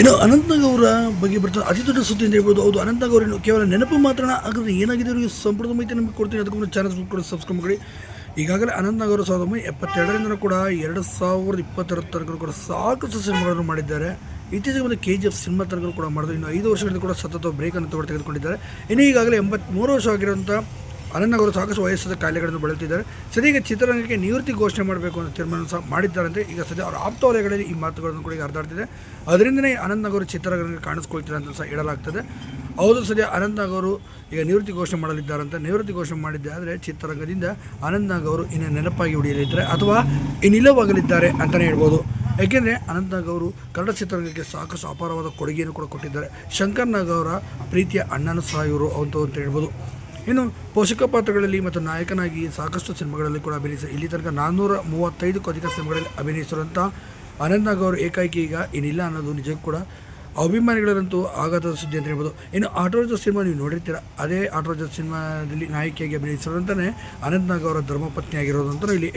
ಇನ್ನು ಅನಂತನಾಗ್ ಅವರ ಬಗ್ಗೆ ಬರ್ತಾರೆ ಅತಿ ದೊಡ್ಡ ಸುದ್ದಿ ಅಂತ ಹೇಳ್ಬೋದು. ಹೌದು ಅನಂತನಾಗ್ ಅವರೇನು ಕೇವಲ ನೆನಪು ಮಾತ್ರ ಹಾಗಾದ್ರೆ ಏನಾಗಿದೆ ಅವರಿಗೆ ಸಂಪೂರ್ಣ ಮಾಹಿತಿ ನಮಗೆ ಕೊಡ್ತೀನಿ. ಅದಕ್ಕೆ ಚಾನಲ್ ಕೂಡ ಸಬ್ಸ್ಕ್ರೈಬ್ ಮಾಡಿ ಈಗಾಗಲೇ ಅನಂತನಾಗ್ ಅವರು ಸಾವಿರದ ಒಂಬೈನೂರ ಎಪ್ಪತ್ತೆರಡರಿಂದ ಕೂಡ ಎರಡು ಸಾವಿರದ ಇಪ್ಪತ್ತೆರಡು ತನಕ ಕೂಡ ಸಾಕಷ್ಟು ಸಿನಿಮಾಗಳನ್ನು ಮಾಡಿದ್ದಾರೆ. ಇತ್ತೀಚೆಗೆ ಒಂದು ಕೆ ಜಿ ಎಫ್ ಸಿನಿಮಾ ತನಕ ಕೂಡ ಮಾಡಿದ್ರು. ಇನ್ನು ಐದು ವರ್ಷಗಳಿಂದ ಕೂಡ ಸತತ ಬ್ರೇಕನ್ನು ತಗೊಂಡು ತೆಗೆದುಕೊಂಡಿದ್ದಾರೆ. ಇನ್ನು ಈಗಾಗಲೇ ಎಂಬತ್ತ್ಮೂರು ವರ್ಷ ಆಗಿರುವಂಥ ಅನಂತನಾಗ್ ಅವರು ಸಾಕಷ್ಟು ವಯಸ್ಸಾದ ಕಾಯಿಲೆಗಳನ್ನು ಬಳಲ್ತಿದ್ದಾರೆ. ಸದ್ಯ ಚಿತ್ರರಂಗಕ್ಕೆ ನಿವೃತ್ತಿ ಘೋಷಣೆ ಮಾಡಬೇಕು ಅಂತ ತೀರ್ಮಾನ ಸಹ ಮಾಡಿದ್ದಾರಂತೆ. ಈಗ ಸದ್ಯ ಅವರ ಆಪ್ತ ವಲಯಗಳಲ್ಲಿ ಈ ಮಾತುಗಳನ್ನು ಕೂಡ ಈಗ ಹರಿದಾಡ್ತಿದೆ ಅದರಿಂದನೇ ಅನಂತನಾಗ್ ಅವರು ಚಿತ್ರರಂಗಕ್ಕೆ ಕಾಣಿಸ್ಕೊಳ್ತಾರೆ ಅಂತ ಸಹ ಹೇಳಲಾಗ್ತದೆ. ಹೌದು, ಸದ್ಯ ಅನಂತನಾಗ್ ಅವರು ಈಗ ನಿವೃತ್ತಿ ಘೋಷಣೆ ಮಾಡಲಿದ್ದಾರಂತ. ನಿವೃತ್ತಿ ಘೋಷಣೆ ಮಾಡಿದ್ದೆ ಆದರೆ ಚಿತ್ರರಂಗದಿಂದ ಅನಂತನಾಗ್ ಅವರು ಇನ್ನು ನೆನಪಾಗಿ ಉಳಿಯಲಿದ್ದಾರೆ ಅಥವಾ ಇನ್ನಿಲ್ಲವಾಗಲಿದ್ದಾರೆ ಅಂತಲೇ ಹೇಳ್ಬೋದು. ಏಕೆಂದರೆ ಅನಂತನಾಗ್ ಅವರು ಕನ್ನಡ ಚಿತ್ರರಂಗಕ್ಕೆ ಸಾಕಷ್ಟು ಅಪಾರವಾದ ಕೊಡುಗೆಯನ್ನು ಕೂಡ ಕೊಟ್ಟಿದ್ದಾರೆ. ಶಂಕರ್ ನಾಗ್ ಅವರ ಪ್ರೀತಿಯ ಅಣ್ಣನೂ ಸಹ ಇವರು ಅಂತ ಹೇಳ್ಬೋದು. ಇನ್ನು ಪೋಷಕ ಪಾತ್ರಗಳಲ್ಲಿ ಮತ್ತು ನಾಯಕನಾಗಿ ಸಾಕಷ್ಟು ಸಿನಿಮಾಗಳಲ್ಲಿ ಕೂಡ ಅಭಿನಯಿಸಿ. ಇಲ್ಲಿ ತನಕ ನಾನ್ನೂರ ಮೂವತ್ತೈದಕ್ಕೂ ಅಧಿಕ ಸಿನಿಮಾಗಳಲ್ಲಿ ಅಭಿನಯಿಸಿರುವಂಥ ಅನಂತನಾಗ್ ಅವರು ಏಕಾಏಕಿ ಈಗ ಏನಿಲ್ಲ ಅನ್ನೋದು ನಿಜಕ್ಕೂ ಕೂಡ ಅಭಿಮಾನಿಗಳಂತೂ ಆಘಾತದ ಸುದ್ದಿ ಅಂತ ಹೇಳ್ಬೋದು. ಇನ್ನು ಆಟೋಜ ಸಿನಿಮಾ ನೀವು ನೋಡಿರ್ತೀರ? ಅದೇ ಆಟೋಜ ಸಿನಿಮಾದಲ್ಲಿ ನಾಯಕಿಯಾಗಿ ಅಭಿನಯಿಸಿರುವಂತಲೇ ಅನಂತನಾಗ್ ಅವರ ಧರ್ಮಪತ್ನಿ ಆಗಿರೋದು ಅಂತ ಇಲ್ಲಿ